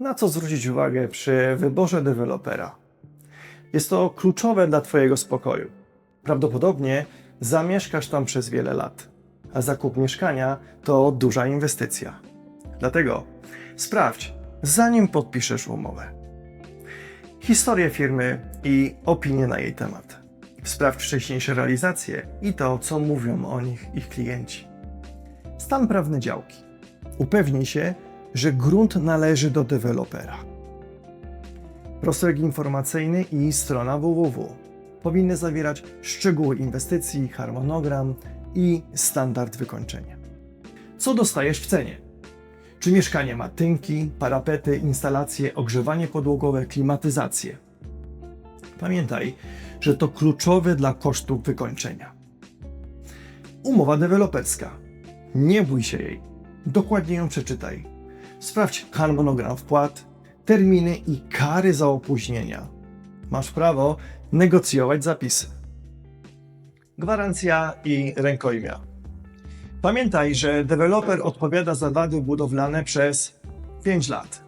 Na co zwrócić uwagę przy wyborze dewelopera? Jest to kluczowe dla Twojego spokoju. Prawdopodobnie zamieszkasz tam przez wiele lat, a zakup mieszkania to duża inwestycja. Dlatego sprawdź, zanim podpiszesz umowę. Historię firmy i opinię na jej temat. Sprawdź wcześniejsze realizacje i to, co mówią o nich ich klienci. Stan prawny działki. Upewnij się, że grunt należy do dewelopera. Prospekt informacyjny i strona www powinny zawierać szczegóły inwestycji, harmonogram i standard wykończenia. Co dostajesz w cenie? Czy mieszkanie ma tynki, parapety, instalacje, ogrzewanie podłogowe, klimatyzację? Pamiętaj, że to kluczowe dla kosztów wykończenia. Umowa deweloperska. Nie bój się jej. Dokładnie ją przeczytaj. Sprawdź harmonogram wpłat, terminy i kary za opóźnienia. Masz prawo negocjować zapisy. Gwarancja i rękojmia. Pamiętaj, że deweloper odpowiada za wady budowlane przez 5 lat.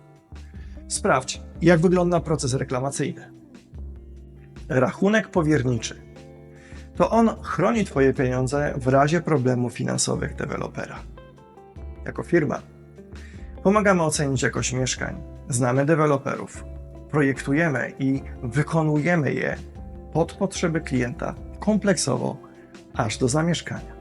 Sprawdź, jak wygląda proces reklamacyjny. Rachunek powierniczy. To on chroni Twoje pieniądze w razie problemów finansowych dewelopera. Jako firma pomagamy ocenić jakość mieszkań, znamy deweloperów, projektujemy i wykonujemy je pod potrzeby klienta kompleksowo aż do zamieszkania.